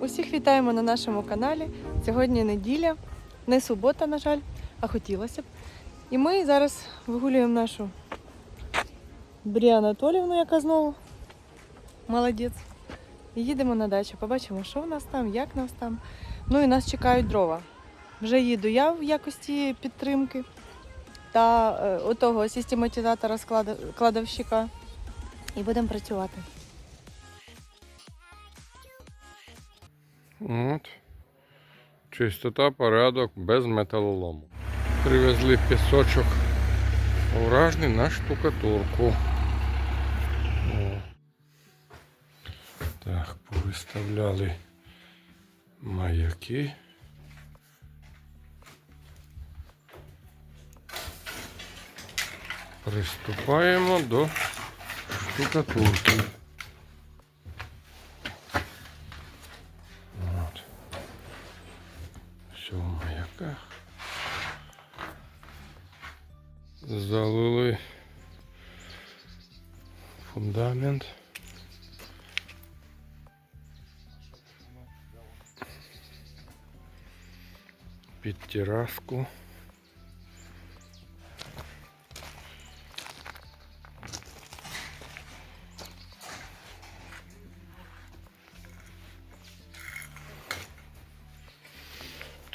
Усіх вітаємо на нашому каналі. Сьогодні неділя, не субота, на жаль, а хотілося б. І ми зараз вигулюємо нашу Брі Анатолівну, яка знову молодець. Їдемо на дачу. Побачимо, що в нас там, як нас там. Ну і нас чекають дрова. Вже їду я в якості підтримки та е, отого систематизатора кладовщика. І будемо працювати. От. Чистота, порядок без металолому. Привезли пісочок уражний на штукатурку. О. Так, повиставляли маяки. Приступаємо до штукатурки. В маяках. Залили фундамент. Під терраску.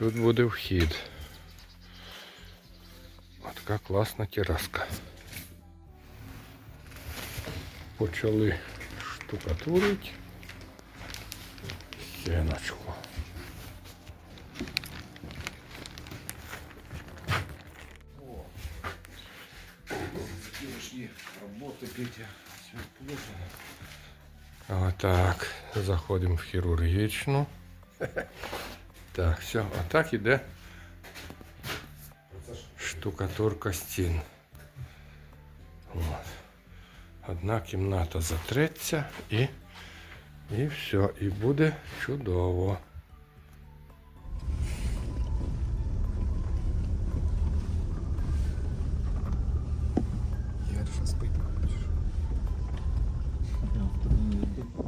Тут буде вхід. Ось така класна тераска. Почали штукатурити стіночку. Работы, Петя. Все плохо. Отак. Заходимо в хірургічну. Так, все, отак іде штукатурка стін. От. Одна кімната затреться і, і все, і буде чудово.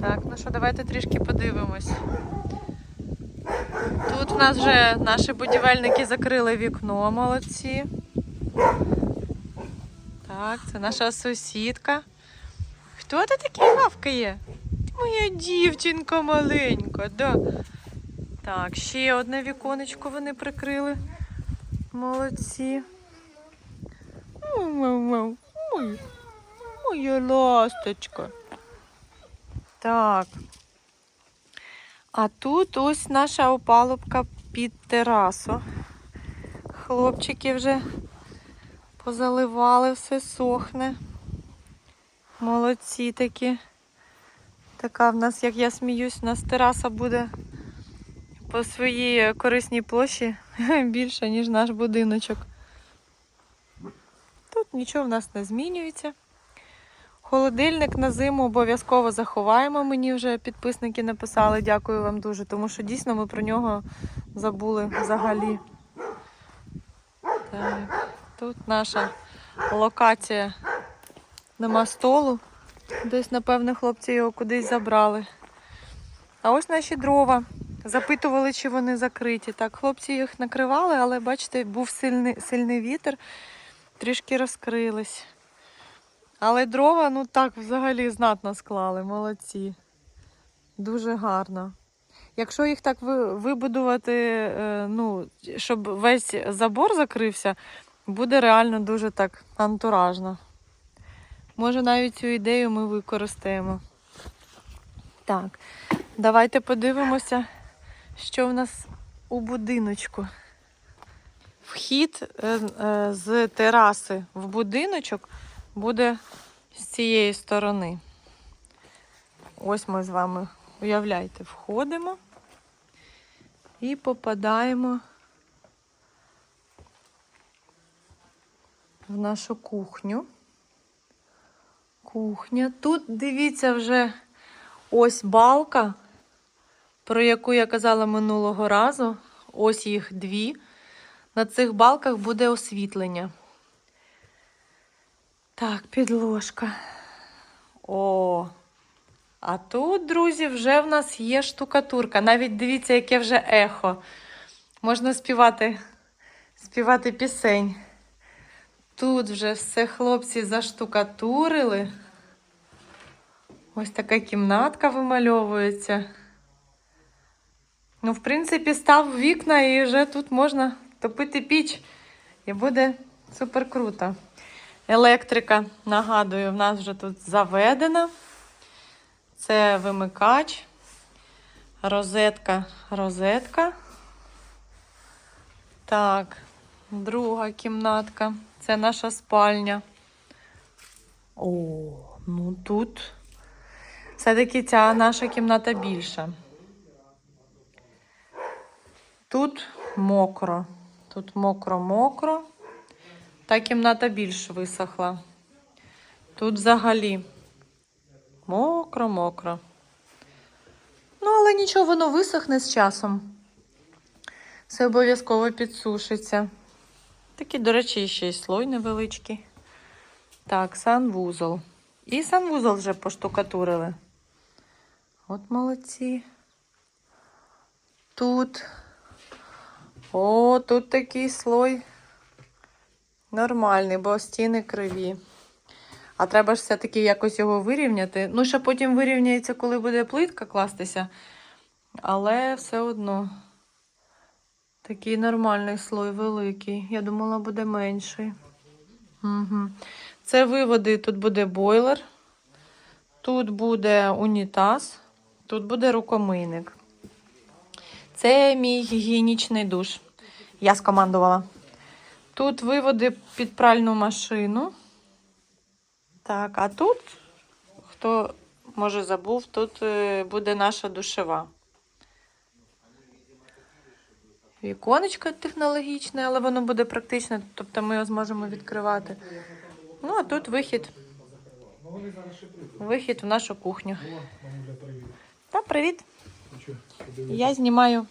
Так, ну що, давайте трішки подивимось. В нас вже наші будівельники закрили вікно, молодці. Так, це наша сусідка. Хто ти такий гавкає? Моя дівчинка маленька, да. Так, ще одне віконечко вони прикрили. Молодці. Моя ласточка. Так. А тут ось наша опалубка під терасу. Хлопчики вже позаливали, все сохне. Молодці такі. Така в нас, як я сміюсь, у нас тераса буде по своїй корисній площі більша, ніж наш будиночок. Тут нічого в нас не змінюється. Холодильник на зиму обов'язково заховаємо. Мені вже підписники написали. Дякую вам дуже, тому що дійсно ми про нього забули взагалі. Так, тут наша локація нема столу. Десь, напевно, хлопці його кудись забрали. А ось наші дрова. Запитували, чи вони закриті. Так, хлопці їх накривали, але бачите, був сильний, сильний вітер, трішки розкрились. Але дрова, ну так, взагалі знатно склали, молодці. Дуже гарно. Якщо їх так вибудувати, е, ну, щоб весь забор закрився, буде реально дуже так антуражно. Може, навіть цю ідею ми використаємо. Так, давайте подивимося, що в нас у будиночку. Вхід е, е, з тераси в будиночок буде з цієї сторони. Ось ми з вами, уявляйте, входимо і попадаємо в нашу кухню. Кухня. Тут дивіться вже ось балка, про яку я казала минулого разу. Ось їх дві. На цих балках буде освітлення. Так, підложка. О, А тут, друзі, вже в нас є штукатурка. Навіть дивіться, яке вже ехо. Можна співати, співати пісень. Тут вже все хлопці заштукатурили. Ось така кімнатка вимальовується. Ну, в принципі, став вікна і вже тут можна топити піч. І буде супер круто. Електрика, нагадую, в нас вже тут заведена. Це вимикач, розетка, розетка. Так, друга кімнатка. Це наша спальня. О, ну тут все-таки ця наша кімната більша. Тут мокро. Тут мокро-мокро. Та кімната більш висохла. Тут взагалі мокро-мокро. Ну, але нічого, воно висохне з часом. Все обов'язково підсушиться. Такий, до речі, ще й слой невеличкий. Так, санвузол. І санвузол вже поштукатурили. От молодці. Тут. О, тут такий слой нормальний, бо стіни криві. А треба ж все-таки якось його вирівняти. Ну, ще потім вирівняється, коли буде плитка кластися. Але все одно такий нормальний слой великий. Я думала, буде менший. Угу. Це виводи, тут буде бойлер, тут буде унітаз, тут буде рукомийник. Це мій гігієнічний душ. Я скомандувала. Тут виводи під пральну машину. Так, а тут, хто може забув, тут е, буде наша душева. Віконечко технологічне, але воно буде практичне, тобто ми його зможемо відкривати. Ну, а тут вихід. Вихід в нашу кухню. Та привіт! Я знімаю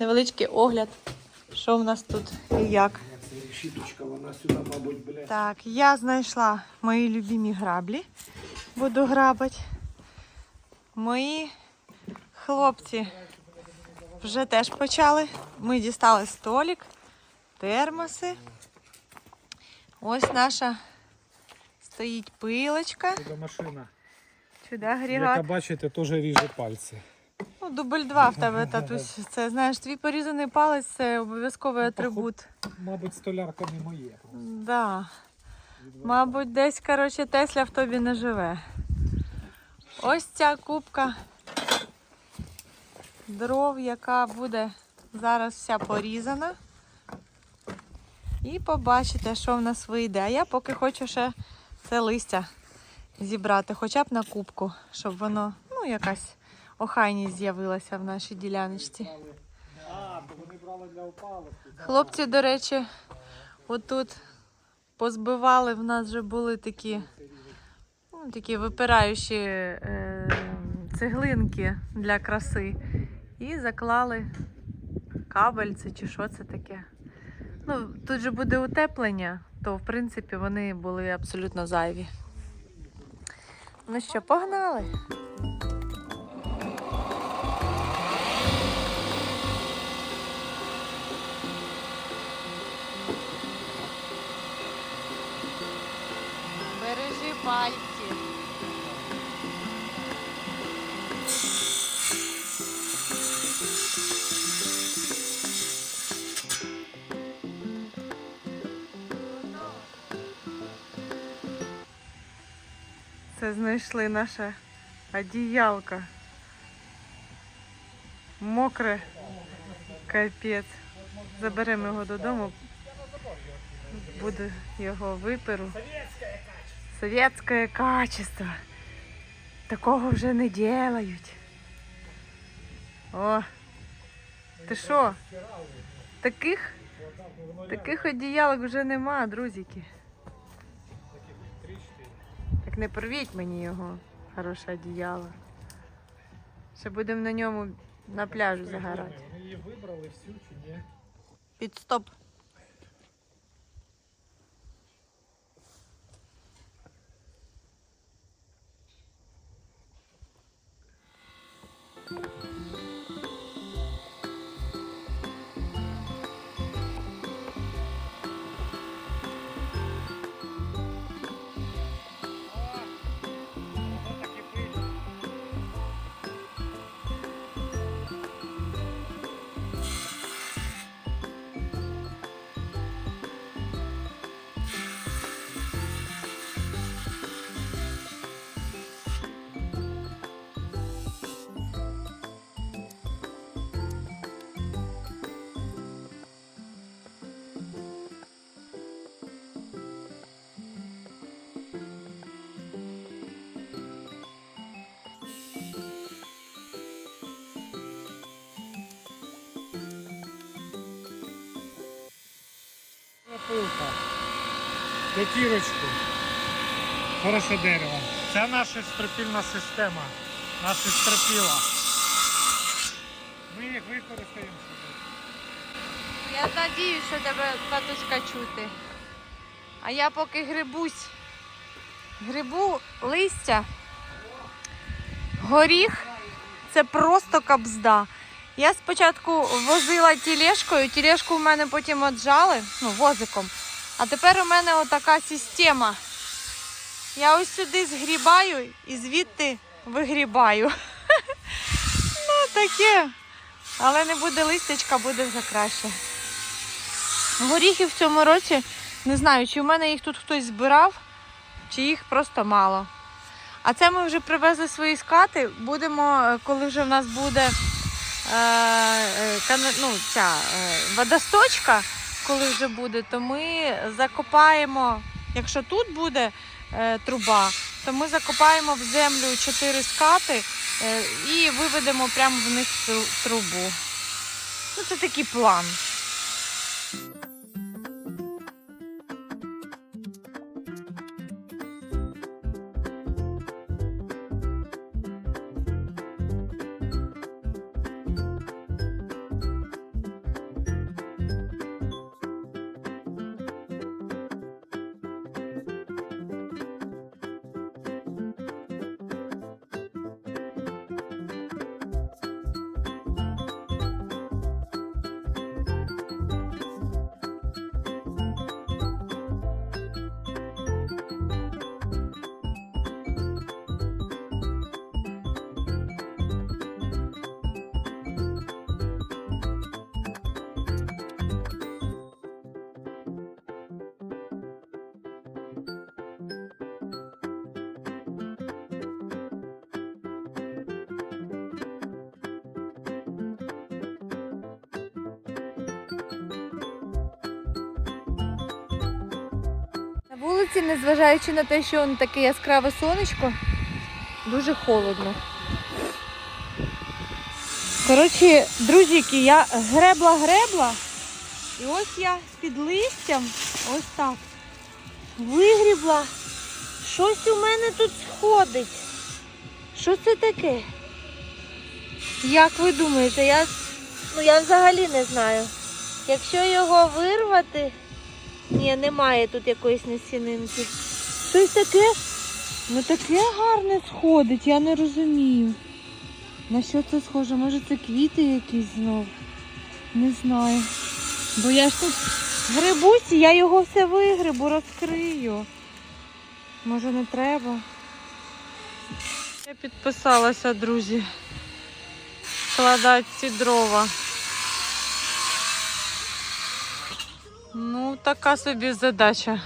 невеличкий огляд, що в нас тут і як. Це вона сюди, мабуть, блядь. Так, я знайшла мої любимі граблі. Буду грабати. Мої хлопці вже теж почали. Ми дістали столик, термоси. Ось наша стоїть пилочка. Це машина, Сюди агрегат. бачите, теж ріже пальці. Ну, дубль два в тебе, татусь. Це знаєш, твій порізаний палець це обов'язковий атрибут. Мабуть, столярка не моє. Да. Мабуть, десь, коротше, Тесля в тобі не живе. Ось ця кубка дров, яка буде зараз вся порізана. І побачите, що в нас вийде. А я поки хочу ще це листя зібрати, хоча б на кубку, щоб воно, ну, якась охайність з'явилася в нашій діляночці. Хлопці, до речі, отут позбивали, в нас вже були такі, ну, такі випираючі е, цеглинки для краси. І заклали кабель, це чи що це таке. Ну, тут же буде утеплення, то в принципі вони були абсолютно зайві. Ну що, погнали? Пальці. Це знайшли наша одіялка. Мокре. Капець. Заберемо його додому. Буде його виперу. Советское качество. Такого вже не делають. О, ти що? Таких, таких одіялок вже нема, друзики. Так не порвіть мені його, хороше одіяло. Ще будемо на ньому на пляжу загорати. Вони її вибрали всю чи ні? Під стоп. Пилка. П'ятірочку. Хороше дерево. Це наша стропільна система. Наші стропіла. Ми їх використаємо. Я надію, що тебе таточка чути. А я поки грибусь. Грибу листя. Горіх це просто кабзда. Я спочатку возила тілешкою, тілешку в мене потім отжали, ну, возиком. А тепер у мене отака система. Я ось сюди згрібаю і звідти вигрібаю. Ну, таке. Але не буде листячка, буде вже краще. Горіхи в цьому році не знаю, чи в мене їх тут хтось збирав, чи їх просто мало. А це ми вже привезли свої скати. Будемо, е, коли вже в нас буде ну, ця, е, водосточка, коли вже буде, то ми закопаємо, якщо тут буде е, труба, то ми закопаємо в землю чотири скати е, і виведемо прямо в них трубу. Ну, це такий план. Вулиці, незважаючи на те, що воно таке яскраве сонечко, дуже холодно. Коротше, друзіки, я гребла-гребла, і ось я під листям, ось так, вигрібла. Щось у мене тут сходить. Що це таке? Як ви думаєте, я, ну, я взагалі не знаю. Якщо його вирвати, ні, немає тут якоїсь насінинки. Щось таке, ну таке гарне сходить, я не розумію. На що це схоже? Може це квіти якісь знов? Не знаю. Бо я ж тут грибусь, я його все вигрибу, розкрию. Може не треба. Я підписалася, друзі. Складати ці дрова. Ну, така собі задача.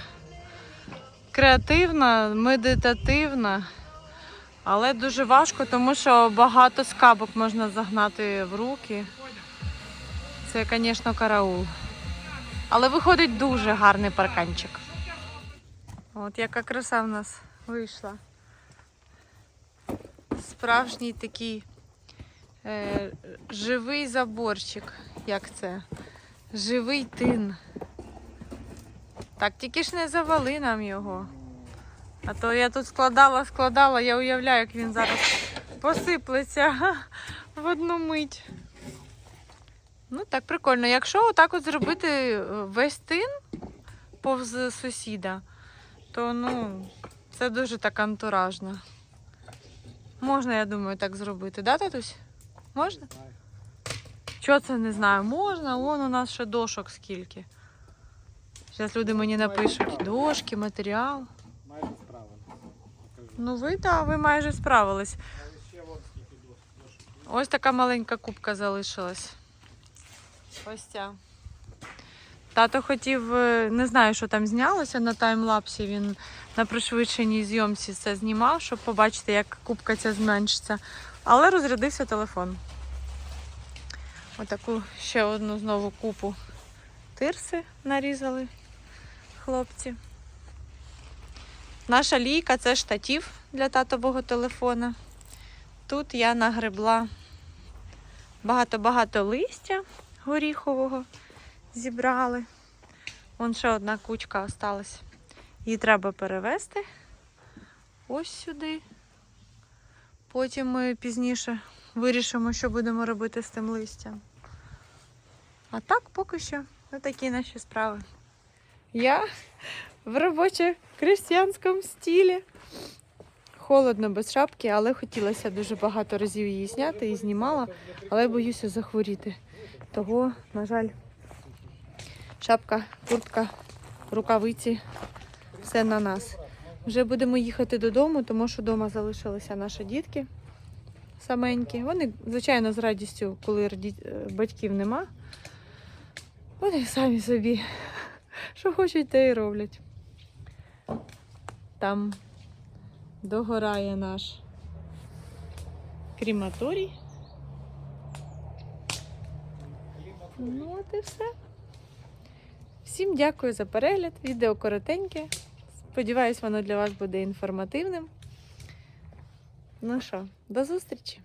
Креативна, медитативна, але дуже важко, тому що багато скабок можна загнати в руки. Це, звісно, караул. Але виходить дуже гарний парканчик. От яка краса в нас вийшла. Справжній такий е, живий заборчик. Як це? Живий тин. Так, тільки ж не завали нам його. А то я тут складала, складала, я уявляю, як він зараз посиплеться в одну мить. Ну так, прикольно. Якщо отак от зробити е, весь тин повз сусіда, то ну, це дуже так антуражно. Можна, я думаю, так зробити, да, татусь? Можна? Чого це не знаю? Можна, вон у нас ще дошок скільки. Зараз люди мені напишуть дошки, матеріал. Майже справилися. Ну ви так, ви майже справились. Ось така маленька кубка залишилась. Ось ця. Тато хотів, е, не знаю, що там знялося на таймлапсі. Він на пришвидшеній зйомці це знімав, щоб побачити, як кубка ця зменшиться. Але розрядився телефон. Отаку ще одну знову купу тирси нарізали хлопці. Наша лійка це штатів для татового телефона. Тут я нагребла багато-багато листя горіхового зібрали. Вон ще одна кучка осталась. Її треба перевезти ось сюди. Потім ми пізніше вирішимо, що будемо робити з тим листям. А так поки що такі наші справи. Я в робоче крестьянському стілі. Холодно без шапки, але хотілося дуже багато разів її зняти і знімала, але боюся захворіти. Того, на жаль, шапка, куртка, рукавиці все на нас. Вже будемо їхати додому, тому що вдома залишилися наші дітки саменькі. Вони, звичайно, з радістю, коли е, батьків нема. Вони самі собі, що хочуть, те і роблять. Там догорає наш кріматорій. Ну, от і все. Всім дякую за перегляд. Відео коротеньке. Сподіваюсь, воно для вас буде інформативним. Ну що, до зустрічі!